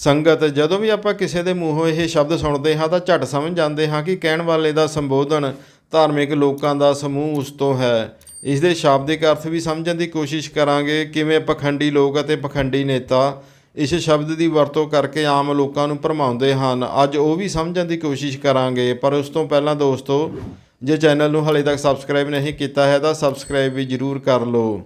ਸੰਗਤ, ਜਦੋਂ ਵੀ ਆਪਾਂ ਕਿਸੇ ਦੇ ਮੂੰਹੋਂ ਇਹ ਸ਼ਬਦ ਸੁਣਦੇ ਹਾਂ, ਤਾਂ ਝਟ ਸਮਝ ਜਾਂਦੇ ਹਾਂ ਕਿ ਕਹਿਣ ਵਾਲੇ ਦਾ ਸੰਬੋਧਨ ਧਾਰਮਿਕ ਲੋਕਾਂ ਦਾ ਸਮੂਹ ਉਸ ਤੋਂ ਹੈ। ਇਸ ਦੇ ਸ਼ਾਬਦਿਕ ਅਰਥ ਵੀ ਸਮਝਣ ਦੀ ਕੋਸ਼ਿਸ਼ ਕਰਾਂਗੇ, ਕਿਵੇਂ ਪਖੰਡੀ ਲੋਕ ਅਤੇ ਪਖੰਡੀ ਨੇਤਾ ਇਸ ਸ਼ਬਦ ਦੀ ਵਰਤੋਂ ਕਰਕੇ ਆਮ ਲੋਕਾਂ ਨੂੰ ਭਰਮਾਉਂਦੇ ਹਨ। ਅੱਜ ਉਹ ਵੀ ਸਮਝਣ ਦੀ ਕੋਸ਼ਿਸ਼ ਕਰਾਂਗੇ, ਪਰ ਉਸ ਤੋਂ ਪਹਿਲਾਂ ਦੋਸਤੋ, ਜੇ ਚੈਨਲ ਨੂੰ ਹਾਲੇ ਤੱਕ ਸਬਸਕ੍ਰਾਈਬ ਨਹੀਂ ਕੀਤਾ ਹੈ, ਤਾਂ ਸਬਸਕ੍ਰਾਈਬ ਵੀ ਜ਼ਰੂਰ ਕਰ ਲਓ।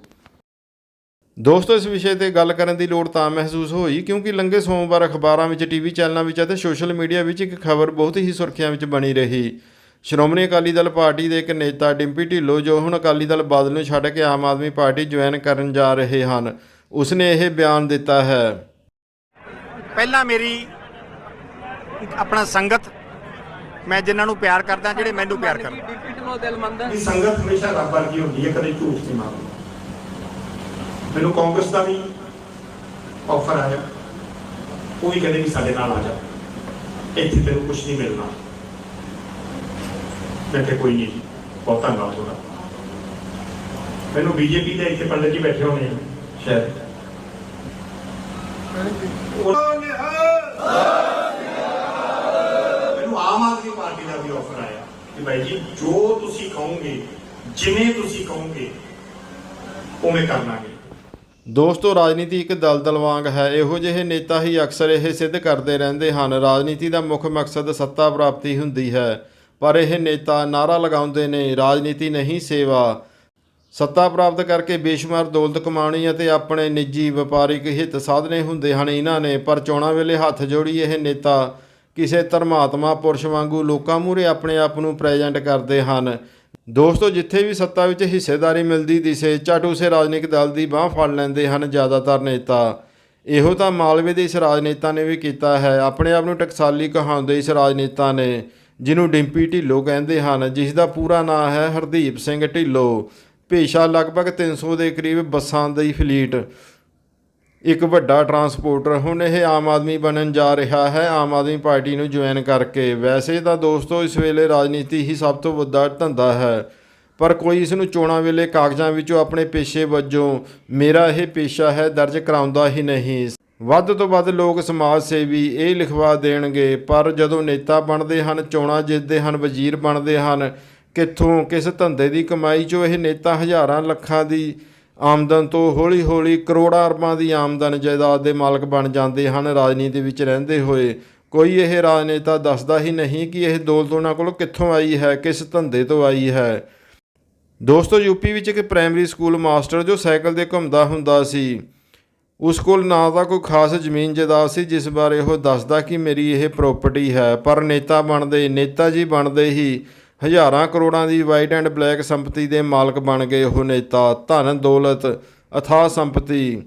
ਦੋਸਤੋ ਇਸ ਵਿਸ਼ੇ ਤੇ ਗੱਲ ਕਰਨ ਦੀ ਲੋੜ ਤਾਂ ਮਹਿਸੂਸ ਹੋਈ ਕਿਉਂਕਿ ਲੰਘੇ ਸੋਮਵਾਰ ਅਖਬਾਰਾਂ ਵਿੱਚ ਟੀਵੀ ਚੈਨਲਾਂ ਵਿੱਚ ਅਤੇ ਸੋਸ਼ਲ ਮੀਡੀਆ ਵਿੱਚ ਇੱਕ ਖਬਰ ਬਹੁਤ ਹੀ ਸੁਰਖੀਆਂ ਵਿੱਚ ਬਣੀ ਰਹੀ। ਸ਼੍ਰੋਮਣੀ ਅਕਾਲੀ ਦਲ ਪਾਰਟੀ ਦੇ ਇੱਕ ਨੇਤਾ ਡਿੰਪੀ ਢਿੱਲੋਂ ਜੋ ਹੁਣ ਅਕਾਲੀ ਦਲ ਬਾਦਲ ਨੂੰ ਛੱਡ ਕੇ ਆਮ ਆਦਮੀ ਪਾਰਟੀ ਜੁਆਇਨ ਕਰਨ ਜਾ ਰਹੇ ਹਨ ਉਸਨੇ ਇਹ ਬਿਆਨ ਦਿੱਤਾ ਹੈ। ਪਹਿਲਾਂ ਮੇਰੀ ਇੱਕ ਆਪਣਾ ਸੰਗਤ ਮੈਂ ਜਿਨ੍ਹਾਂ ਨੂੰ ਪਿਆਰ ਕਰਦਾ ਜਿਹੜੇ ਮੈਨੂੰ ਪਿਆਰ ਕਰਦੇ। ਢਿੱਲੋਂ ਦਿਲ ਸੰਗਤ ਹਮੇਸ਼ਾ ਰੱਬ ਵਰਗੀ ਹੁੰਦੀ ਹੈ ਕਦੇ ਝੂਠ ਨਹੀਂ ਮਾਰਦੀ ਮੈਨੂੰ ਕਾਂਗਰਸ ਦਾ ਵੀ ਆਫਰ ਆਇਆ। ਉਹ ਵੀ ਕਹਿੰਦੇ ਵੀ ਸਾਡੇ ਨਾਲ ਆ ਜਾ। ਇੱਥੇ ਤੈਨੂੰ ਕੁਝ ਨਹੀਂ ਮਿਲਣਾ। ਮੈਂ ਕਿਹਾ ਕੋਈ ਨਹੀਂ ਜੀ, ਬਹੁਤ ਧੰਨਵਾਦ ਤੁਹਾਡਾ। ਮੈਨੂੰ ਬੀਜੇਪੀ ਦੇ ਇੱਥੇ ਪੰਡਤ ਜੀ ਬੈਠੇ ਹੋਣੇ ਸ਼ਾਇਦ। ਮੈਨੂੰ ਆਮ ਆਦਮੀ ਪਾਰਟੀ ਦਾ ਵੀ ਆਫਰ ਆਇਆ ਕਿ ਭਾਈ ਜੀ, ਜੋ ਤੁਸੀਂ ਕਹੋਗੇ, ਜਿਵੇਂ ਤੁਸੀਂ ਕਹੋਗੇ, ਉਵੇਂ ਕਰਨਾ। ਦੋਸਤੋ, ਰਾਜਨੀਤੀ ਇੱਕ ਦਲਦਲ ਵਾਂਗ ਹੈ। ਇਹੋ ਜਿਹੇ ਨੇਤਾ ਹੀ ਅਕਸਰ ਇਹ ਸਿੱਧ ਕਰਦੇ ਰਹਿੰਦੇ ਹਨ। ਰਾਜਨੀਤੀ ਦਾ ਮੁੱਖ ਮਕਸਦ ਸੱਤਾ ਪ੍ਰਾਪਤੀ ਹੁੰਦੀ ਹੈ, ਪਰ ਇਹ ਨੇਤਾ ਨਾਰਾ ਲਗਾਉਂਦੇ ਨੇ, ਰਾਜਨੀਤੀ ਨਹੀਂ, ਸੇਵਾ। ਸੱਤਾ ਪ੍ਰਾਪਤ ਕਰਕੇ ਬੇਸ਼ੁਮਾਰ ਦੌਲਤ ਕਮਾਉਣੀ ਅਤੇ ਆਪਣੇ ਨਿੱਜੀ ਵਪਾਰਿਕ ਹਿੱਤ ਸਾਧਨੇ ਹੁੰਦੇ ਹਨ ਇਹਨਾਂ ਨੇ, ਪਰ ਚੋਣਾਂ ਵੇਲੇ ਹੱਥ ਜੋੜੀ ਇਹ ਨੇਤਾ ਕਿਸੇ ਧਰਮਾਤਮਾ ਪੁਰਸ਼ ਵਾਂਗੂ ਲੋਕਾਂ ਮੂਹਰੇ ਆਪਣੇ ਆਪ ਨੂੰ ਪ੍ਰੈਜ਼ੈਂਟ ਕਰਦੇ ਹਨ। ਦੋਸਤੋ, ਜਿੱਥੇ ਵੀ ਸੱਤਾ ਵਿੱਚ ਹਿੱਸੇਦਾਰੀ ਮਿਲਦੀ, ਦਿਸੇ ਝਟ ਉਸੇ ਰਾਜਨੀਤਿਕ ਦਲ ਦੀ ਬਾਹ ਫੜ ਲੈਂਦੇ ਹਨ ਜ਼ਿਆਦਾਤਰ ਨੇਤਾ। ਇਹੋ ਤਾਂ ਮਾਲਵੇ ਦੇ ਇਸ ਰਾਜਨੇਤਾ ਨੇ ਵੀ ਕੀਤਾ ਹੈ। ਆਪਣੇ ਆਪ ਨੂੰ ਟਕਸਾਲੀ ਕਹਾਉਂਦੇ ਇਸ ਰਾਜਨੇਤਾ ਨੇ, ਜਿਹਨੂੰ ਡਿੰਪੀ ਢਿੱਲੋਂ ਕਹਿੰਦੇ ਹਨ, ਜਿਸ ਦਾ ਪੂਰਾ ਨਾਮ ਹੈ ਹਰਦੀਪ ਸਿੰਘ ਢਿੱਲੋਂ। ਪੇਸ਼ਾ ਲਗਭਗ 300 ਦੇ ਕਰੀਬ ਬੱਸਾਂ ਦੀ ਫਲੀਟ। ਇੱਕ ਵੱਡਾ ਟਰਾਂਸਪੋਰਟਰ। ਹੁਣ ਇਹ ਆਮ ਆਦਮੀ ਬਣਨ ਜਾ ਰਿਹਾ ਹੈ। ਆਮ ਆਦਮੀ ਪਾਰਟੀ ਨੂੰ ਜੁਆਇਨ ਕਰਕੇ। ਵੈਸੇ ਤਾਂ ਦੋਸਤੋ, ਇਸ ਵੇਲੇ ਰਾਜਨੀਤੀ ਹੀ ਸਭ ਤੋਂ ਵੱਡਾ ਧੰਦਾ ਹੈ। ਪਰ ਕੋਈ ਇਸ ਨੂੰ ਚੋਣਾਂ ਵੇਲੇ ਕਾਗਜ਼ਾਂ ਵਿੱਚੋਂ ਆਪਣੇ ਪੇਸ਼ੇ ਵਜੋਂ ਮੇਰਾ ਇਹ ਪੇਸ਼ਾ ਹੈ, ਦਰਜ ਕਰਾਉਂਦਾ ਹੀ ਨਹੀਂ। ਵੱਧ ਤੋਂ ਵੱਧ ਲੋਕ ਸਮਾਜ ਸੇਵੀ ਇਹ ਲਿਖਵਾ ਦੇਣਗੇ, ਪਰ ਜਦੋਂ ਨੇਤਾ ਬਣਦੇ ਹਨ, ਚੋਣਾਂ ਜਿੱਤਦੇ ਹਨ, ਵਜ਼ੀਰ ਬਣਦੇ ਹਨ, ਕਿੱਥੋਂ, ਕਿਸ ਧੰਦੇ ਦੀ ਕਮਾਈ 'ਚੋਂ ਇਹ ਨੇਤਾ ਹਜ਼ਾਰਾਂ ਲੱਖਾਂ ਦੀ ਆਮਦਨ ਤੋਂ ਹੌਲੀ-ਹੌਲੀ ਕਰੋੜਾਂ ਅਰਬਾਂ ਦੀ ਆਮਦਨ ਜਾਇਦਾਦ ਦੇ ਮਾਲਕ ਬਣ ਜਾਂਦੇ ਹਨ, ਰਾਜਨੀਤੀ ਵਿੱਚ ਰਹਿੰਦੇ ਹੋਏ। ਕੋਈ ਇਹ ਰਾਜਨੇਤਾ ਦੱਸਦਾ ਹੀ ਨਹੀਂ ਕਿ ਇਹ ਦੌਲਤ ਉਹਨਾਂ ਕੋਲ ਕਿੱਥੋਂ ਆਈ ਹੈ, ਕਿਸ ਧੰਦੇ ਤੋਂ ਆਈ ਹੈ। ਦੋਸਤੋ, ਯੂਪੀ ਵਿੱਚ ਇੱਕ ਪ੍ਰਾਇਮਰੀ ਸਕੂਲ ਮਾਸਟਰ ਜੋ ਸਾਈਕਲ ਤੇ ਘੁੰਮਦਾ ਹੁੰਦਾ ਸੀ, ਉਸ ਕੋਲ ਨਾ ਤਾਂ ਕੋਈ ਖਾਸ ਜ਼ਮੀਨ ਜਾਇਦਾਦ ਸੀ, ਜਿਸ ਬਾਰੇ ਉਹ ਦੱਸਦਾ ਕਿ ਮੇਰੀ ਇਹ ਪ੍ਰਾਪਰਟੀ ਹੈ, ਪਰ ਨੇਤਾ ਬਣਦੇ, ਨੇਤਾ ਜੀ ਬਣਦੇ ਹੀ ਹਜ਼ਾਰਾਂ ਕਰੋੜਾਂ ਦੀ ਵਾਈਟ ਐਂਡ ਬਲੈਕ ਸੰਪਤੀ ਦੇ ਮਾਲਕ ਬਣ ਗਏ ਉਹ ਨੇਤਾ ਧਨ ਦੌਲਤ ਅਥਾਹ ਸੰਪਤੀ।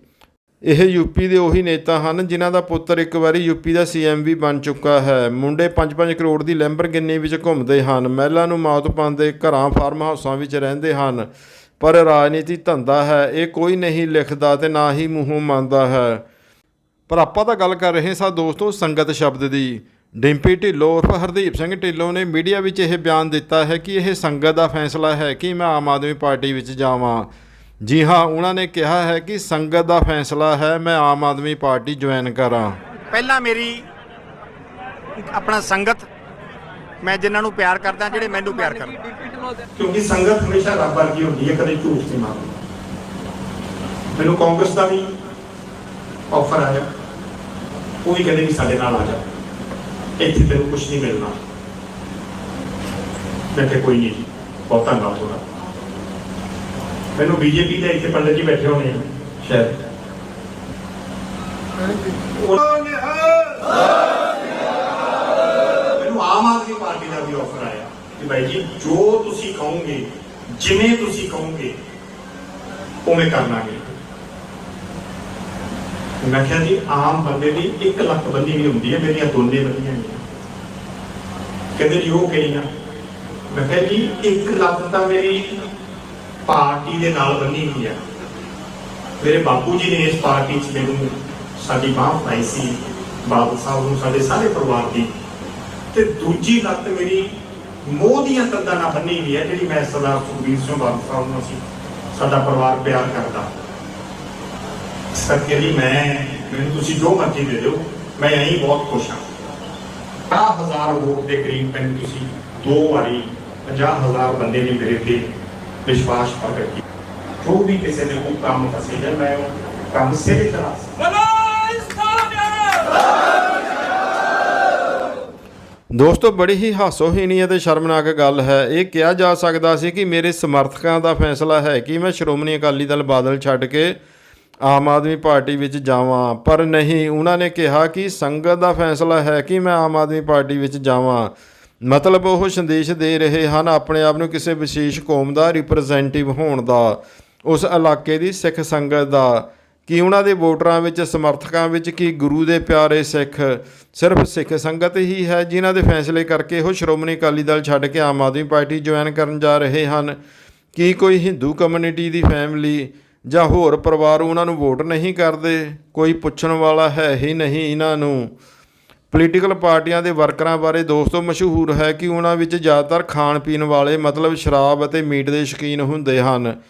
ਇਹ ਯੂਪੀ ਦੇ ਉਹੀ ਨੇਤਾ ਹਨ ਜਿਨ੍ਹਾਂ ਦਾ ਪੁੱਤਰ ਇੱਕ ਵਾਰੀ ਯੂਪੀ ਦਾ ਸੀਐਮ ਵੀ ਬਣ ਚੁੱਕਾ ਹੈ। ਮੁੰਡੇ 5-5 ਕਰੋੜ ਦੀ ਲੈਂਬਰਗਿਨੀ ਵਿੱਚ ਘੁੰਮਦੇ ਹਨ। ਮਹਿਲਾ ਨੂੰ ਮੌਤ ਪਾਉਂਦੇ ਘਰਾਂ, ਫਾਰਮ ਹਾਊਸਾਂ ਵਿੱਚ ਰਹਿੰਦੇ ਹਨ। ਪਰ ਰਾਜਨੀਤੀ ਧੰਦਾ ਹੈ, ਇਹ ਕੋਈ ਨਹੀਂ ਲਿਖਦਾ ਤੇ ਨਾ ਹੀ ਮੂੰਹੋਂ ਮੰਨਦਾ ਹੈ। ਪਰ ਆਪਾਂ ਤਾਂ ਗੱਲ ਕਰ ਰਹੇ ਸਾਂ ਦੋਸਤੋ ਸੰਗਤ ਸ਼ਬਦ ਦੀ। ਡਿੰਪੀ ਢਿੱਲੋਂ ਉਰਫ ਹਰਦੀਪ ਸਿੰਘ ਢਿੱਲੋਂ ਨੇ ਮੀਡੀਆ ਵਿੱਚ ਇਹ ਬਿਆਨ ਦਿੱਤਾ ਹੈ ਕਿ ਇਹ ਸੰਗਤ ਦਾ ਫੈਸਲਾ ਹੈ ਕਿ ਮੈਂ ਆਮ ਆਦਮੀ ਪਾਰਟੀ ਵਿੱਚ ਜਾਵਾਂ। ਜੀ ਹਾਂ ਉਹਨਾਂ ਨੇ ਕਿਹਾ ਹੈ ਕਿ ਸੰਗਤ ਦਾ ਫੈਸਲਾ ਹੈ ਮੈਂ ਆਮ ਆਦਮੀ ਪਾਰਟੀ ਜੁਆਇਨ ਕਰਾਂ। ਪਹਿਲਾਂ ਮੇਰੀ ਆਪਣਾ ਸੰਗਤ ਮੈਂ ਜਿਨ੍ਹਾਂ ਨੂੰ ਪਿਆਰ ਕਰਦਾ ਜਿਹੜੇ ਮੈਨੂੰ ਪਿਆਰ ਕਰਦੇ ਕਿਉਂਕਿ ਸੰਗਤ ਹਮੇਸ਼ਾ ਰੱਬ ਵਰਗੀ ਹੁੰਦੀ ਹੈ ਕਦੇ ਝੂਠ ਨਹੀਂ ਮਾਰਦੀ ਮੈਨੂੰ ਕਾਂਗਰਸ ਦਾ ਵੀ ਆਫਰ ਆਇਆ। ਉਹ ਵੀ ਕਹਿੰਦੇ ਵੀ ਸਾਡੇ ਨਾਲ ਆ ਜਾ। ਇੱਥੇ ਤੈਨੂੰ ਕੁਝ ਨਹੀਂ ਮਿਲਣਾ ਮੈਂ ਕਿਹਾ ਕੋਈ ਨਹੀਂ ਜੀ ਬਹੁਤ ਧੰਨਵਾਦ ਤੁਹਾਡਾ ਮੈਨੂੰ ਬੀਜੇਪੀ ਦੇ ਇੱਥੇ ਪੰਡਤ ਜੀ ਬੈਠੇ ਹੋਣੇ ਆ ਸ਼ਾਇਦ ਮੈਨੂੰ ਆਮ ਆਦਮੀ ਪਾਰਟੀ ਦਾ ਵੀ ਆਫਰ ਆਇਆ ਕਿ ਭਾਈ ਜੀ ਜੋ ਤੁਸੀਂ ਕਹੋਗੇ ਜਿਵੇਂ ਤੁਸੀਂ ਕਹੋਗੇ ਉਵੇਂ ਕਰਨਾਗੇ ਮੈਂ ਕਿਹਾ ਜੀ, ਆਮ ਬੰਦੇ ਦੀ 1 ਲੱਖ ਬੰਦੀ ਵੀ ਹੁੰਦੀ ਹੈ, ਮੇਰੀਆਂ ਦੋਨੇ ਬੰਦੀਆਂ ਨੇ ਕਹਿੰਦੇ ਜੀ, ਉਹ ਕਿਹੜੀਆਂ? ਮੈਂ ਕਿਹਾ ਜੀ 1 ਲੱਖ ਤਾਂ ਮੇਰੀ ਪਾਰਟੀ ਦੇ ਨਾਲ ਬੰਨੀ ਹੋਈ ਹੈ। ਮੇਰੇ ਬਾਪੂ ਜੀ ਨੇ ਇਸ ਪਾਰਟੀ 'ਚ ਮੈਨੂੰ ਸਾਡੀ ਬਾਹ ਪਾਈ ਸੀ, ਬਾਬੂ ਸਾਹਿਬ ਨੂੰ, ਸਾਡੇ ਸਾਰੇ ਪਰਿਵਾਰ ਦੀ। ਤੇ ਦੂਜੀ ਲੱਤ ਮੇਰੀ ਮੋਹ ਦੀਆਂ ਤੰਦਾਂ ਨਾਲ ਬੰਨੀ ਹੋਈ ਹੈ, ਜਿਹੜੀ ਮੈਂ ਸਰਦਾਰ ਸੁਖਬੀਰ ਸਿੰਘ ਬਾਬੂ ਸਾਹਿਬ ਨੂੰ ਸੀ ਸਾਡਾ ਪਰਿਵਾਰ ਪਿਆਰ ਕਰਦਾ। ਸਕੇ ਲਈ ਮੈਂ ਮੈਨੂੰ ਤੁਸੀਂ ਜੋ ਮਰਜ਼ੀ ਦੇ ਦਿਓ, ਮੈਂ ਐਂ ਬਹੁਤ ਖੁਸ਼ ਹਾਂ। 50000 ਵੋਟ ਦੇ ਕਰੀਬ ਮੈਨੂੰ ਤੁਸੀਂ ਦੋ ਵਾਰੀ 50000 ਬੰਦੇ ਨੇ ਮੇਰੇ ਤੇ ਵਿਸ਼ਵਾਸ ਪ੍ਰਗਟ ਕੀਤਾ। ਜੋ ਵੀ ਕਿਸੇ ਨੇ ਕੋਈ ਕੰਮ ਫਸੇ ਜਾਂ ਮੈਂ ਉਹ ਕੰਮ ਸਿਰੇ ਚਲਾ ਸਕਾਂ ਦੋਸਤੋ, ਬੜੀ ਹੀ ਹਾਸੋਹੀਣੀ ਅਤੇ ਸ਼ਰਮਨਾਕ ਗੱਲ ਹੈ। ਇਹ ਕਿਹਾ ਜਾ ਸਕਦਾ ਸੀ ਕਿ ਮੇਰੇ ਸਮਰਥਕਾਂ ਦਾ ਫੈਸਲਾ ਹੈ ਕਿ ਮੈਂ ਸ਼੍ਰੋਮਣੀ ਅਕਾਲੀ ਦਲ ਬਾਦਲ ਛੱਡ ਕੇ ਆਮ ਆਦਮੀ ਪਾਰਟੀ ਵਿੱਚ ਜਾਵਾਂ, ਪਰ ਨਹੀਂ, ਉਹਨਾਂ ਨੇ ਕਿਹਾ ਕਿ ਸੰਗਤ ਦਾ ਫੈਸਲਾ ਹੈ ਕਿ ਮੈਂ ਆਮ ਆਦਮੀ ਪਾਰਟੀ ਵਿੱਚ ਜਾਵਾਂ। ਮਤਲਬ ਉਹ ਸੰਦੇਸ਼ ਦੇ ਰਹੇ ਹਨ ਆਪਣੇ ਆਪ ਨੂੰ ਕਿਸੇ ਵਿਸ਼ੇਸ਼ ਕੌਮ ਦਾ ਰਿਪਰੈਜ਼ੈਂਟੇਟਿਵ ਹੋਣ ਦਾ, ਉਸ ਇਲਾਕੇ ਦੀ ਸਿੱਖ ਸੰਗਤ ਦਾ। ਕਿ ਉਹਨਾਂ ਦੇ ਵੋਟਰਾਂ ਵਿੱਚ, ਸਮਰਥਕਾਂ ਵਿੱਚ ਕੀ ਗੁਰੂ ਦੇ ਪਿਆਰੇ ਸਿੱਖ? ਸਿਰਫ ਸਿੱਖ ਸੰਗਤ ਹੀ ਹੈ ਜਿਨ੍ਹਾਂ ਦੇ ਫੈਸਲੇ ਕਰਕੇ ਉਹ ਸ਼੍ਰੋਮਣੀ ਅਕਾਲੀ ਦਲ ਛੱਡ ਕੇ ਆਮ ਆਦਮੀ ਪਾਰਟੀ ਜੁਆਇਨ ਕਰਨ ਜਾ ਰਹੇ ਹਨ। ਕੀ ਕੋਈ ਹਿੰਦੂ ਕਮਿਊਨਿਟੀ ਦੀ ਫੈਮਿਲੀ ਜਾਂ ਹੋਰ ਪਰਿਵਾਰ ਉਹਨਾਂ ਨੂੰ ਵੋਟ ਨਹੀਂ ਕਰਦੇ, ਕੋਈ ਪੁੱਛਣ ਵਾਲਾ ਹੈ ਹੀ ਨਹੀਂ ਇਹਨਾਂ ਨੂੰ। ਪੋਲੀਟੀਕਲ ਪਾਰਟੀਆਂ ਦੇ ਵਰਕਰਾਂ ਬਾਰੇ ਦੋਸਤੋ ਮਸ਼ਹੂਰ ਹੈ ਕਿ ਉਹਨਾਂ ਵਿੱਚ ਜ਼ਿਆਦਾਤਰ ਖਾਣ ਪੀਣ ਵਾਲੇ ਮਤਲਬ ਸ਼ਰਾਬ ਅਤੇ ਮੀਟ ਦੇ ਸ਼ੌਕੀਨ ਹੁੰਦੇ ਹਨ।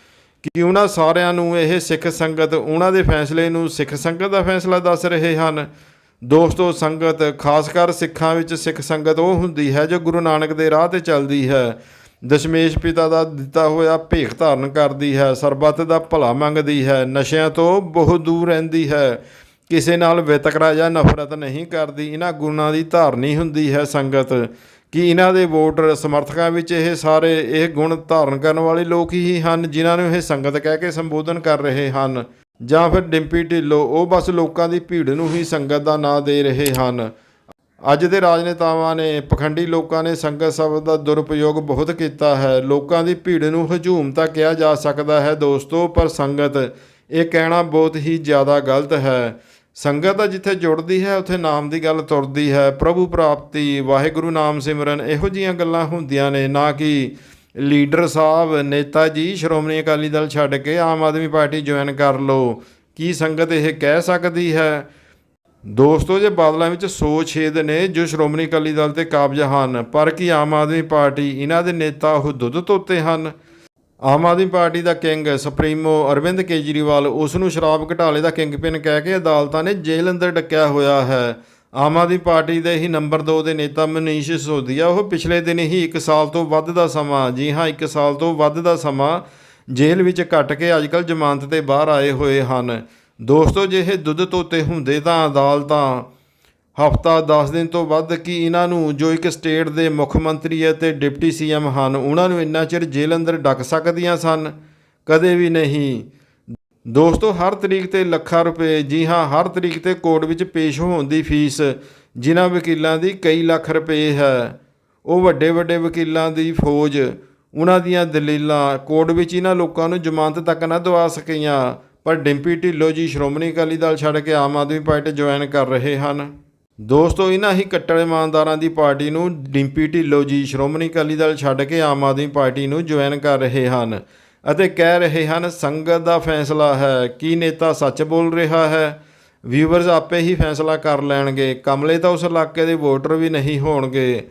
ਕਿ ਉਹਨਾਂ ਸਾਰਿਆਂ ਨੂੰ ਇਹ ਸਿੱਖ ਸੰਗਤ ਉਹਨਾਂ ਦੇ ਫੈਸਲੇ ਨੂੰ ਸਿੱਖ ਸੰਗਤ ਦਾ ਫੈਸਲਾ ਦੱਸ ਰਹੇ ਹਨ? ਦੋਸਤੋ ਸੰਗਤ, ਖਾਸ ਕਰ ਸਿੱਖਾਂ ਵਿੱਚ ਸਿੱਖ ਸੰਗਤ ਉਹ ਹੁੰਦੀ ਹੈ ਜੋ ਗੁਰੂ ਨਾਨਕ ਦੇ ਰਾਹ ਤੇ ਚੱਲਦੀ ਹੈ। ਦਸ਼ਮੇਸ਼ ਪਿਤਾ ਦਾ ਦਿੱਤਾ ਹੋਇਆ ਭੇਖ ਧਾਰਨ ਕਰਦੀ ਹੈ, ਸਰਬੱਤ ਦਾ ਭਲਾ ਮੰਗਦੀ ਹੈ, ਨਸ਼ਿਆਂ ਤੋਂ ਬਹੁਤ ਦੂਰ ਰਹਿੰਦੀ ਹੈ। ਕਿਸੇ ਨਾਲ ਵਿਤਕਰਾ ਜਾਂ ਨਫ਼ਰਤ ਨਹੀਂ ਕਰਦੀ, ਇਹਨਾਂ ਗੁਣਾਂ ਦੀ ਧਾਰਨੀ ਹੁੰਦੀ ਹੈ ਸੰਗਤ। ਕਿ ਇਹਨਾਂ ਦੇ ਵੋਟਰ ਸਮਰਥਕਾਂ ਵਿੱਚ ਇਹ ਸਾਰੇ ਇਹ ਗੁਣ ਧਾਰਨ ਕਰਨ ਵਾਲੇ ਲੋਕ ਹੀ ਹਨ, ਜਿਨ੍ਹਾਂ ਨੂੰ ਇਹ ਸੰਗਤ ਕਹਿ ਕੇ ਸੰਬੋਧਨ ਕਰ ਰਹੇ ਹਨ? ਜਾਂ ਫਿਰ ਡਿੰਪੀ ਢਿੱਲੋਂ, ਉਹ ਬਸ ਲੋਕਾਂ ਦੀ ਭੀੜ ਨੂੰ ਹੀ ਸੰਗਤ ਦਾ ਨਾਂ ਦੇ ਰਹੇ ਹਨ। ਅੱਜ ਦੇ ਰਾਜਨੇਤਾਵਾਂ ਨੇ, ਪਖੰਡੀ ਲੋਕਾਂ ਨੇ ਸੰਗਤ ਸ਼ਬਦ ਦਾ ਦੁਰਉਪਯੋਗ ਬਹੁਤ ਕੀਤਾ ਹੈ। ਲੋਕਾਂ ਦੀ ਭੀੜ ਨੂੰ ਹਜੂਮ ਤਾਂ ਕਿਹਾ ਜਾ ਸਕਦਾ ਹੈ ਦੋਸਤੋ, ਪਰ ਸੰਗਤ, ਇਹ ਕਹਿਣਾ ਬਹੁਤ ਹੀ ਜ਼ਿਆਦਾ ਗਲਤ ਹੈ। ਸੰਗਤ ਤਾਂ ਜਿੱਥੇ ਜੁੜਦੀ ਹੈ, ਉੱਥੇ ਨਾਮ ਦੀ ਗੱਲ ਤੁਰਦੀ ਹੈ। ਪ੍ਰਭੂ ਪ੍ਰਾਪਤੀ, ਵਾਹਿਗੁਰੂ ਨਾਮ ਸਿਮਰਨ, ਇਹੋ ਜੀਆਂ ਗੱਲਾਂ ਹੁੰਦੀਆਂ ਨੇ। ਨਾ ਕਿ ਲੀਡਰ ਸਾਹਿਬ, ਨੇਤਾ ਜੀ, ਸ਼੍ਰੋਮਣੀ ਅਕਾਲੀ ਦਲ ਛੱਡ ਕੇ ਆਮ ਆਦਮੀ ਪਾਰਟੀ ਜੁਆਇਨ ਕਰ ਲਓ। ਕੀ ਸੰਗਤ ਇਹ ਕਹਿ ਸਕਦੀ ਹੈ? ਦੋਸਤੋ, ਜੇ ਬਾਦਲਾਂ ਵਿੱਚ 100 ਛੇਦ ਨੇ ਜੋ ਸ਼੍ਰੋਮਣੀ ਅਕਾਲੀ ਦਲ ਤੇ ਕਾਬਜ ਹਨ, ਪਰ ਕੀ ਆਮ ਆਦਮੀ ਪਾਰਟੀ ਇਹਨਾਂ ਦੇ ਨੇਤਾ ਉਹ ਦੁੱਧ ਤੋਤੇ ਹਨ? ਆਮ ਆਦਮੀ ਪਾਰਟੀ ਦਾ ਕਿੰਗ ਸੁਪਰੀਮੋ ਅਰਵਿੰਦ ਕੇਜਰੀਵਾਲ ਉਸ ਨੂੰ ਸ਼ਰਾਬ ਘਟਾਲੇ ਦਾ ਕਿੰਗਪਿਨ ਕਹਿ ਕੇ ਅਦਾਲਤਾਂ ਨੇ ਜੇਲ੍ਹ ਅੰਦਰ ਡੱਕਿਆ ਹੋਇਆ ਹੈ। ਆਮ ਆਦਮੀ ਪਾਰਟੀ ਦੇ ਹੀ ਨੰਬਰ 2 ਦੇ ਨੇਤਾ ਮਨੀਸ਼ ਸਿਸੋਦੀਆ, ਉਹ ਪਿਛਲੇ ਦਿਨ ਹੀ 1 ਸਾਲ ਤੋਂ ਵੱਧ ਦਾ ਸਮਾਂ, ਜੀ ਹਾਂ 1 ਸਾਲ ਤੋਂ ਵੱਧ ਦਾ ਸਮਾਂ ਜੇਲ੍ਹ ਵਿੱਚ ਕੱਟ ਕੇ ਅੱਜਕੱਲ ਜ਼ਮਾਨਤ ਤੇ ਬਾਹਰ ਆਏ ਹੋਏ ਹਨ। ਦੋਸਤੋ, ਜੇ ਇਹ ਦੁੱਧ ਤੋਤੇ ਹੁੰਦੇ ਤਾਂ ਅਦਾਲਤਾਂ ਹਫਤਾ 10 ਦਿਨ ਤੋਂ ਵੱਧ ਕੀ ਇਹਨਾਂ ਨੂੰ, ਜੋ ਇੱਕ ਸਟੇਟ ਦੇ ਮੁੱਖ ਮੰਤਰੀ ਅਤੇ ਡਿਪਟੀ ਸੀਐਮ ਹਨ, ਉਹਨਾਂ ਨੂੰ ਇੰਨਾ ਚਿਰ ਜੇਲ੍ਹ ਅੰਦਰ ਡੱਕ ਸਕਦੀਆਂ ਸਨ? ਕਦੇ ਵੀ ਨਹੀਂ। ਦੋਸਤੋ, ਹਰ ਤਰੀਕ ਤੇ ਲੱਖਾਂ ਰੁਪਏ, ਜੀ ਹਾਂ, ਹਰ ਤਰੀਕ ਤੇ ਕੋਰਟ ਵਿੱਚ ਪੇਸ਼ ਹੋਣ ਦੀ ਫੀਸ ਜਿਨ੍ਹਾਂ ਵਕੀਲਾਂ ਦੀ ਕਈ ਲੱਖ ਰੁਪਏ ਹੈ। ਉਹ ਵੱਡੇ ਵੱਡੇ ਵਕੀਲਾਂ ਦੀ ਫੌਜ, ਉਹਨਾਂ ਦੀਆਂ ਦਲੀਲਾਂ, ਕੋਰਟ ਵਿੱਚ ਇਹਨਾਂ ਲੋਕਾਂ ਨੂੰ ਜ਼ਮਾਨਤ ਤੱਕ ਨਾ ਦਵਾ ਸਕੀਆਂ। ਪਰ ਡਿੰਪੀ ਢਿੱਲੋਂ ਜੀ, ਸ਼੍ਰੋਮਣੀ ਅਕਾਲੀ ਦਲ ਛੱਡ ਕੇ ਆਮ ਆਦਮੀ ਪਾਰਟੀ ਜੁਆਇਨ ਕਰ ਰਹੇ ਹਨ। ਦੋਸਤੋ ਇਹਨਾਂ ਹੀ ਕੱਟੜ ਇਮਾਨਦਾਰਾਂ ਦੀ ਪਾਰਟੀ ਨੂੰ ਡਿੰਪੀ ਢਿੱਲੋਂ ਜੀ, ਸ਼੍ਰੋਮਣੀ ਅਕਾਲੀ ਦਲ ਛੱਡ ਕੇ ਆਮ ਆਦਮੀ ਪਾਰਟੀ ਨੂੰ ਜੁਆਇਨ ਕਰ ਰਹੇ ਹਨ ਅਤੇ ਕਹਿ ਰਹੇ ਹਨ, ਸੰਗਤ ਦਾ ਫੈਸਲਾ ਹੈ। ਕੀ ਨੇਤਾ ਸੱਚ ਬੋਲ ਰਿਹਾ ਹੈ? ਵਿਊਅਰਸ ਆਪੇ ਹੀ ਫੈਸਲਾ ਕਰ ਲੈਣਗੇ। ਕਮਲੇ ਤਾਂ ਉਸ ਇਲਾਕੇ ਦੇ ਵੋਟਰ ਵੀ ਨਹੀਂ ਹੋਣਗੇ।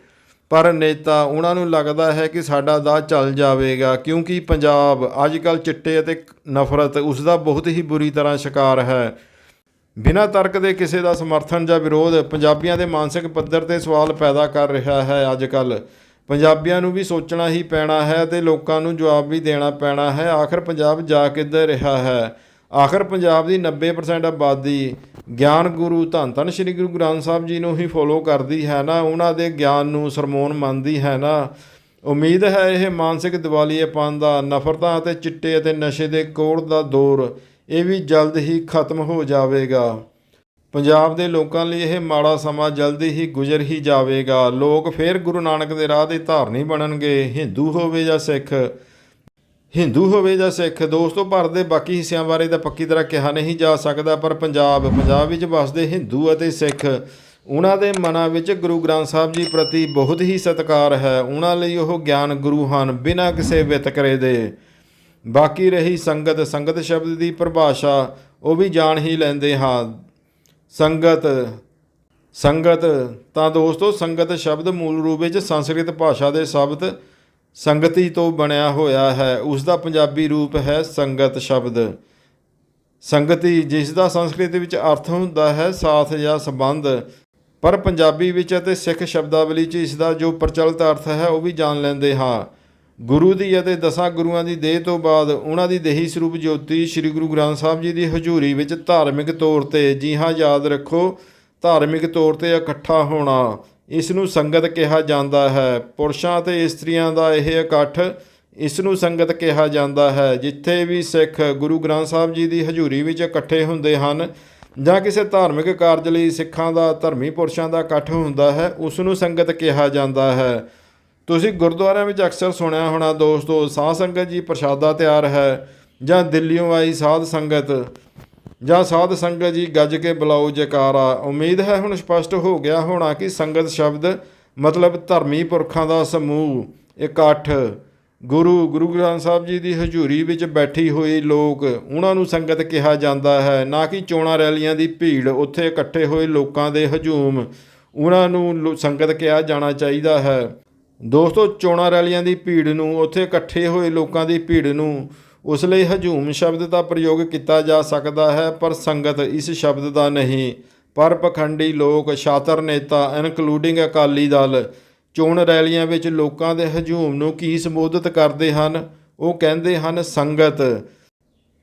ਪਰ ਨੇਤਾ ਉਹਨਾਂ ਨੂੰ ਲੱਗਦਾ ਹੈ ਕਿ ਸਾਡਾ ਦਾ ਚੱਲ ਜਾਵੇਗਾ, ਕਿਉਂਕਿ ਪੰਜਾਬ ਅੱਜ ਕੱਲ ਚਿੱਟੇ ਅਤੇ ਨਫ਼ਰਤ ਉਸ ਦਾ ਬਹੁਤ ਹੀ ਬੁਰੀ ਤਰ੍ਹਾਂ ਸ਼ਿਕਾਰ ਹੈ। ਬਿਨਾਂ ਤਰਕ ਦੇ ਕਿਸੇ ਦਾ ਸਮਰਥਨ ਜਾਂ ਵਿਰੋਧ ਪੰਜਾਬੀਆਂ ਦੇ ਮਾਨਸਿਕ ਪੱਧਰ ਤੇ ਸਵਾਲ ਪੈਦਾ ਕਰ ਰਿਹਾ ਹੈ ਅੱਜ ਕੱਲ ਪੰਜਾਬੀਆਂ ਨੂੰ ਵੀ ਸੋਚਣਾ ਹੀ ਪੈਣਾ ਹੈ ਤੇ ਲੋਕਾਂ ਨੂੰ ਜਵਾਬ ਵੀ ਦੇਣਾ ਪੈਣਾ ਹੈ। ਆਖਰ ਪੰਜਾਬ ਜਾ ਕਿੱਧਰ ਰਿਹਾ ਹੈ? ਆਖਰ ਪੰਜਾਬ ਦੀ 90% ਆਬਾਦੀ ਗਿਆਨ ਗੁਰੂ ਧੰਨ ਧੰਨ ਸ੍ਰੀ ਗੁਰੂ ਗ੍ਰੰਥ ਸਾਹਿਬ ਜੀ ਨੂੰ ਹੀ ਫੋਲੋ ਕਰਦੀ ਹੈ ਨਾ, ਉਹਨਾਂ ਦੇ ਗਿਆਨ ਨੂੰ ਸਰਮੋਨ ਮੰਨਦੀ ਹੈ ਨਾ। ਉਮੀਦ ਹੈ ਇਹ ਮਾਨਸਿਕ ਦਿਵਾਲੀਏਪਨ ਦਾ, ਨਫ਼ਰਤਾਂ ਅਤੇ ਚਿੱਟੇ ਅਤੇ ਨਸ਼ੇ ਦੇ ਕੋੜ ਦਾ ਦੌਰ, ਇਹ ਵੀ ਜਲਦ ਹੀ ਖਤਮ ਹੋ ਜਾਵੇਗਾ। ਪੰਜਾਬ ਦੇ ਲੋਕਾਂ ਲਈ ਇਹ ਮਾੜਾ ਸਮਾਂ ਜਲਦੀ ਹੀ ਗੁਜ਼ਰ ਹੀ ਜਾਵੇਗਾ। ਲੋਕ ਫੇਰ ਗੁਰੂ ਨਾਨਕ ਦੇ ਰਾਹ ਦੇ ਧਾਰਨੀ ਬਣਨਗੇ, ਹਿੰਦੂ ਹੋਵੇ ਜਾਂ ਸਿੱਖ। ਹਿੰਦੂ ਹੋਵੇ ਜਾਂ ਸਿੱਖ, ਦੋਸਤੋ, ਭਾਰਤ ਦੇ ਬਾਕੀ ਹਿੱਸਿਆਂ ਬਾਰੇ ਤਾਂ ਪੱਕੀ ਤਰ੍ਹਾਂ ਕਿਹਾ ਨਹੀਂ ਜਾ ਸਕਦਾ, ਪਰ ਪੰਜਾਬ ਪੰਜਾਬ ਵਿੱਚ ਵਸਦੇ ਹਿੰਦੂ ਅਤੇ ਸਿੱਖ, ਉਹਨਾਂ ਦੇ ਮਨਾਂ ਵਿੱਚ ਗੁਰੂ ਗ੍ਰੰਥ ਸਾਹਿਬ ਜੀ ਪ੍ਰਤੀ ਬਹੁਤ ਹੀ ਸਤਿਕਾਰ ਹੈ। ਉਹਨਾਂ ਲਈ ਉਹ ਗਿਆਨ ਗੁਰੂ ਹਨ, ਬਿਨਾਂ ਕਿਸੇ ਵਿਤਕਰੇ ਦੇ। ਬਾਕੀ ਰਹੀ ਸੰਗਤ ਸੰਗਤ ਸ਼ਬਦ ਦੀ ਪਰਿਭਾਸ਼ਾ, ਉਹ ਵੀ ਜਾਣ ਹੀ ਲੈਂਦੇ ਹਾਂ। ਸੰਗਤ ਸੰਗਤ, ਤਾਂ ਦੋਸਤੋ, ਸੰਗਤ ਸ਼ਬਦ ਮੂਲ ਰੂਪ ਵਿੱਚ ਸੰਸਕ੍ਰਿਤ ਭਾਸ਼ਾ ਦੇ ਸ਼ਬਦ ਸੰਗਤੀ ਤੋਂ ਬਣਿਆ ਹੋਇਆ ਹੈ ਉਸ ਦਾ ਪੰਜਾਬੀ ਰੂਪ ਹੈ ਸੰਗਤ ਸ਼ਬਦ। ਸੰਗਤੀ ਜਿਸ ਦਾ ਸੰਸਕ੍ਰਿਤ ਵਿੱਚ ਅਰਥ ਹੁੰਦਾ ਹੈ ਸਾਥ ਜਾਂ ਸੰਬੰਧ, ਪਰ ਪੰਜਾਬੀ ਵਿੱਚ ਅਤੇ ਸਿੱਖ ਸ਼ਬਦਾਵਲੀ 'ਚ ਇਸ ਦਾ ਜੋ ਪ੍ਰਚਲਿਤ ਅਰਥ ਹੈ ਉਹ ਵੀ ਜਾਣ ਲੈਂਦੇ ਹਾਂ। ਗੁਰੂ ਦੀ ਅਤੇ ਦਸਾਂ ਗੁਰੂਆਂ ਦੀ ਦੇਹ ਤੋਂ ਬਾਅਦ ਉਹਨਾਂ ਦੀ ਦੇਹੀ ਸਰੂਪ ਜੋਤੀ ਸ੍ਰੀ ਗੁਰੂ ਗ੍ਰੰਥ ਸਾਹਿਬ ਜੀ ਦੀ ਹਜ਼ੂਰੀ ਵਿੱਚ ਧਾਰਮਿਕ ਤੌਰ ਤੇ, ਜੀ ਹਾਂ, ਯਾਦ ਰੱਖੋ, ਧਾਰਮਿਕ ਤੌਰ ਤੇ ਇਕੱਠਾ ਹੋਣਾ। ਇਸ ਨੂੰ ਸੰਗਤ ਕਿਹਾ ਜਾਂਦਾ ਹੈ। ਪੁਰਸ਼ਾਂ ਅਤੇ ਇਸਤਰੀਆਂ ਦਾ ਇਹ ਇਕੱਠ ਇਸ ਨੂੰ ਸੰਗਤ ਕਿਹਾ ਜਾਂਦਾ ਹੈ, ਜਿੱਥੇ ਵੀ ਸਿੱਖ ਗੁਰੂ ਗ੍ਰੰਥ ਸਾਹਿਬ ਜੀ ਦੀ ਹਜ਼ੂਰੀ ਵਿੱਚ ਇਕੱਠੇ ਹੁੰਦੇ ਹਨ ਜਾਂ ਕਿਸੇ ਧਾਰਮਿਕ ਕਾਰਜ ਲਈ ਸਿੱਖਾਂ ਦਾ, ਧਰਮੀ ਪੁਰਸ਼ਾਂ ਦਾ ਇਕੱਠ ਹੁੰਦਾ ਹੈ ਉਸ ਨੂੰ ਸੰਗਤ ਕਿਹਾ ਜਾਂਦਾ ਹੈ। ਤੁਸੀਂ ਗੁਰਦੁਆਰਿਆਂ ਵਿੱਚ ਅਕਸਰ ਸੁਣਿਆ ਹੋਣਾ ਦੋਸਤੋ, ਸਾਧ ਸੰਗਤ ਜੀ ਪ੍ਰਸ਼ਾਦਾ ਤਿਆਰ ਹੈ ਜਾਂ ਦਿੱਲੀੋਂ ਆਈ ਸਾਧ ਸੰਗਤ। ਜਾਂ ਸਾਧ ਸੰਗਤ ਜੀ ਗੱਜ ਕੇ ਬੁਲਾਓ ਜੈਕਾਰਾ। ਉਮੀਦ ਹੈ ਹੁਣ ਸਪਸ਼ਟ ਹੋ ਗਿਆ ਹੋਣਾ ਕਿ ਸੰਗਤ ਸ਼ਬਦ ਮਤਲਬ ਧਰਮੀ ਪੁਰਖਾਂ ਦਾ ਸਮੂਹ। ਇਕੱਠ। ਗੁਰੂ ਗੁਰੂ ਗ੍ਰੰਥ ਸਾਹਿਬ ਜੀ ਦੀ ਹਜ਼ੂਰੀ ਵਿੱਚ ਬੈਠੀ ਹੋਈ ਲੋਕ, ਉਹਨਾਂ ਨੂੰ ਸੰਗਤ ਕਿਹਾ ਜਾਂਦਾ ਹੈ, ਨਾ ਕਿ ਚੋਣਾਂ ਰੈਲੀਆਂ ਦੀ ਭੀੜ, ਉੱਥੇ ਇਕੱਠੇ ਹੋਏ ਲੋਕਾਂ ਦੇ ਹਜੂਮ। ਉਹਨਾਂ ਨੂੰ ਸੰਗਤ ਕਿਹਾ ਜਾਣਾ ਚਾਹੀਦਾ ਹੈ। ਦੋਸਤੋ, ਚੋਣਾਂ ਰੈਲੀਆਂ ਦੀ ਭੀੜ ਨੂੰ, ਉੱਥੇ ਇਕੱਠੇ ਹੋਏ ਲੋਕਾਂ ਦੀ ਭੀੜ ਨੂੰ ਉਸ ਲਈ ਹਜੂਮ ਸ਼ਬਦ ਦਾ ਪ੍ਰਯੋਗ ਕੀਤਾ ਜਾ ਸਕਦਾ ਹੈ, ਪਰ ਸੰਗਤ ਇਸ ਸ਼ਬਦ ਦਾ ਨਹੀਂ। ਪਰ ਪਖੰਡੀ ਲੋਕ ਸ਼ਾਤਰ ਨੇਤਾ ਇਨਕਲੂਡਿੰਗ ਅਕਾਲੀ ਦਲ, ਚੋਣ ਰੈਲੀਆਂ ਵਿੱਚ ਲੋਕਾਂ ਦੇ ਹਜੂਮ ਨੂੰ ਕੀ ਸੰਬੋਧਿਤ ਕਰਦੇ ਹਨ? ਉਹ ਕਹਿੰਦੇ ਹਨ, ਸੰਗਤ।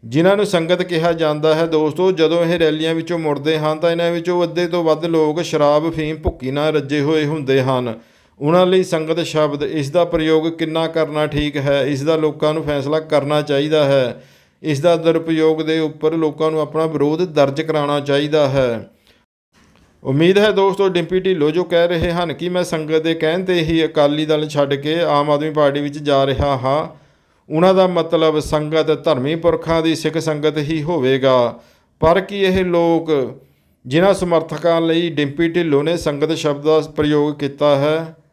ਜਿਨ੍ਹਾਂ ਨੂੰ ਸੰਗਤ ਕਿਹਾ ਜਾਂਦਾ ਹੈ, ਦੋਸਤੋ, ਜਦੋਂ ਇਹ ਰੈਲੀਆਂ ਵਿੱਚੋਂ ਮੁੜਦੇ ਹਨ, ਤਾਂ ਇਹਨਾਂ ਵਿੱਚੋਂ ਅੱਧੇ ਤੋਂ ਵੱਧ ਲੋਕ ਸ਼ਰਾਬ ਫੀਮ ਭੁੱਕੀ ਨਾਲ ਰੱਜੇ ਹੋਏ ਹੁੰਦੇ ਹਨ। ਉਹਨਾਂ ਲਈ ਸੰਗਤ ਸ਼ਬਦ, ਇਸ ਦਾ ਪ੍ਰਯੋਗ ਕਿੰਨਾ ਕਰਨਾ ਠੀਕ ਹੈ? ਇਸ ਦਾ ਲੋਕਾਂ ਨੂੰ ਫੈਸਲਾ ਕਰਨਾ ਚਾਹੀਦਾ ਹੈ। ਇਸ ਦਾ ਦੁਰਪਯੋਗ ਦੇ ਉੱਪਰ ਲੋਕਾਂ ਨੂੰ ਆਪਣਾ ਵਿਰੋਧ ਦਰਜ ਕਰਾਉਣਾ ਚਾਹੀਦਾ ਹੈ। ਉਮੀਦ ਹੈ ਦੋਸਤੋ, ਡਿੰਪੀ ਢਿੱਲੋਂ ਜੋ ਕਹਿ ਰਹੇ ਹਨ ਕਿ ਮੈਂ ਸੰਗਤ ਦੇ ਕਹਿਣ ਤੇ ਹੀ ਅਕਾਲੀ ਦਲ ਛੱਡ ਕੇ ਆਮ ਆਦਮੀ ਪਾਰਟੀ ਵਿੱਚ ਜਾ ਰਿਹਾ ਹਾਂ। ਉਹਨਾਂ ਦਾ ਮਤਲਬ ਸੰਗਤ ਧਰਮੀ ਪੁਰਖਾਂ ਦੀ ਸਿੱਖ ਸੰਗਤ ਹੀ ਹੋਵੇਗਾ। ਪਰ ਕੀ ਇਹ ਲੋਕ ਜਿਨ੍ਹਾਂ ਸਮਰਥਕਾਂ ਲਈ ਡਿੰਪੀ ਢਿੱਲੋਂ ਨੇ ਸੰਗਤ ਸ਼ਬਦ ਦਾ ਪ੍ਰਯੋਗ ਕੀਤਾ ਹੈ?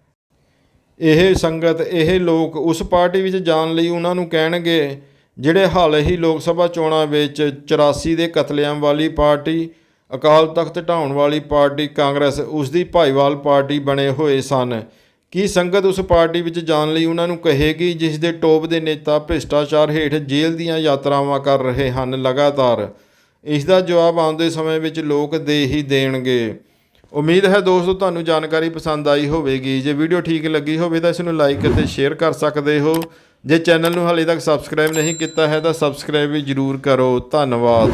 ਇਹ ਸੰਗਤ, ਇਹ ਲੋਕ ਉਸ ਪਾਰਟੀ ਵਿੱਚ ਜਾਣ ਲਈ ਉਹਨਾਂ ਨੂੰ ਕਹਿਣਗੇ, ਜਿਹੜੇ ਹਾਲ ਹੀ ਲੋਕ ਸਭਾ ਚੋਣਾਂ ਵਿੱਚ 84 ਦੇ ਕਤਲੇਆਮ ਵਾਲੀ ਪਾਰਟੀ, ਅਕਾਲ ਤਖਤ ਢਾਉਣ ਵਾਲੀ ਪਾਰਟੀ, ਕਾਂਗਰਸ ਉਸ ਦੀ ਭਾਈਵਾਲ ਪਾਰਟੀ ਬਣੇ ਹੋਏ ਸਨ। ਕੀ ਸੰਗਤ ਉਸ ਪਾਰਟੀ ਵਿੱਚ ਜਾਣ ਲਈ ਉਹਨਾਂ ਨੂੰ ਕਹੇਗੀ, ਜਿਸ ਦੇ ਟੋਪ ਦੇ ਨੇਤਾ ਭ੍ਰਿਸ਼ਟਾਚਾਰ ਹੇਠ ਜੇਲ੍ਹ ਦੀਆਂ ਯਾਤਰਾਵਾਂ ਕਰ ਰਹੇ ਹਨ ਲਗਾਤਾਰ? ਇਸ ਦਾ ਜਵਾਬ ਆਉਂਦੇ ਸਮੇਂ ਵਿੱਚ ਲੋਕ ਦੇ ਹੀ ਦੇਣਗੇ। ਉਮੀਦ ਹੈ ਦੋਸਤੋ ਤੁਹਾਨੂੰ ਜਾਣਕਾਰੀ ਪਸੰਦ ਆਈ ਹੋਵੇਗੀ। ਜੇ ਵੀਡੀਓ ਠੀਕ ਲੱਗੀ ਹੋਵੇ ਤਾਂ ਇਸ ਨੂੰ ਲਾਈਕ ਅਤੇ ਸ਼ੇਅਰ ਕਰ ਸਕਦੇ ਹੋ। ਜੇ ਚੈਨਲ ਨੂੰ ਹਾਲੇ ਤੱਕ ਸਬਸਕ੍ਰਾਈਬ ਨਹੀਂ ਕੀਤਾ ਹੈ ਤਾਂ ਸਬਸਕ੍ਰਾਈਬ ਵੀ ਜਰੂਰ ਕਰੋ। ਧੰਨਵਾਦ।